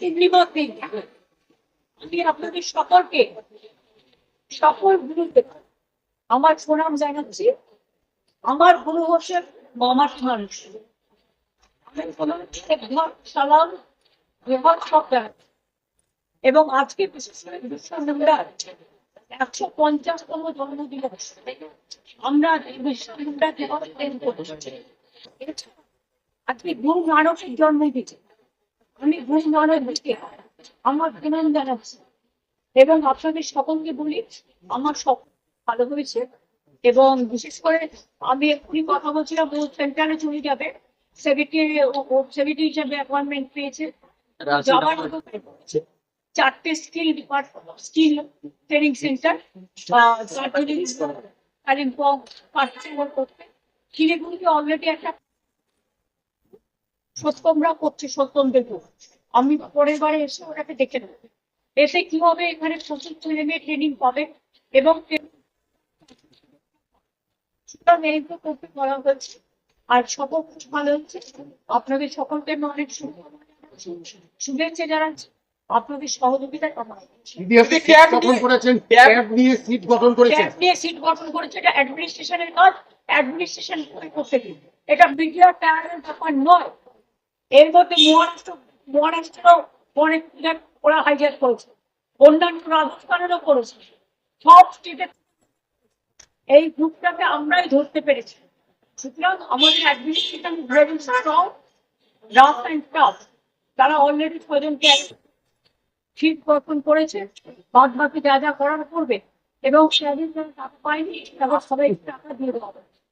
পূর্ণিমার দিন আমি আপনাদের সকলকে সকল আমার প্রণাম জানাচ্ছি। আমার গুরু হচ্ছে মামার মানুষ সালাম সব জানাচ্ছি। এবং আজকে বিশেষ করে বিশ্বমুন্ডার একশো পঞ্চাশতম জন্মদিবস। আমরা এই বিশ্বমুন্ডা দিবস আজকে গুরু নানকের জন্মদিন। আমি গুরু নানককে আমার প্রণাম জানাচ্ছি এবং আপনাদের সকলকে বলি আমার সব ভালো হয়েছে। এবং বিশেষ করে আমি এক্ষুনি কথা বলছিলাম ও সেন্টারে চলে যাবে। সেভিটি সেভিটি হিসাবে অ্যাপয়েন্টমেন্ট পেয়েছে। যাওয়ার চারটে skill department skill training centre Darjeeling Kalimpong participate করতে। শিলিগুড়িতে অলরেডি একটা সত্যমরা করছে সত্যম দেবু আমি পরের বারে এসে ওটাকে দেখে নেব। এসে কি হবে? এখানে প্রচুর ছেলে মেয়ে ট্রেনিং পাবে এবং সুতরাং এইগুলো করতে বলা হয়েছে। আর সকল কিছু ভালো হচ্ছে। আপনাদের সকলকে অনেক। শুভেচ্ছা জানাচ্ছি। আপনাদের সহযোগিতা আমার সিট গঠন করেছেন। নিয়ে সিট গঠন করেছেন। নিয়ে সিট গঠন করেছে। এটা অ্যাডমিনিস্ট্রেশনের কাজ। অ্যাডমিনিস্ট্রেশন করতে এটা মিডিয়ার প্যানেলের ব্যাপার নয়। এর মহারাষ্ট্র মহারাষ্ট্র ওরা হাইজ্যাক করেছে। অন্যান্য রাজস্থানেরও করেছে। সব স্টেটে এই গ্রুপটাকে আমরাই ধরতে পেরেছি। সুতরাং আমাদের administration very strong rough and tough তারা অলরেডি পর্যন্ত শীত গঠন করেছে বাদ বাকি যা যা করার করবে, এবং সেদিন যারা টাকা পায়নি, তারপর সবাই টাকা দিয়ে দেওয়া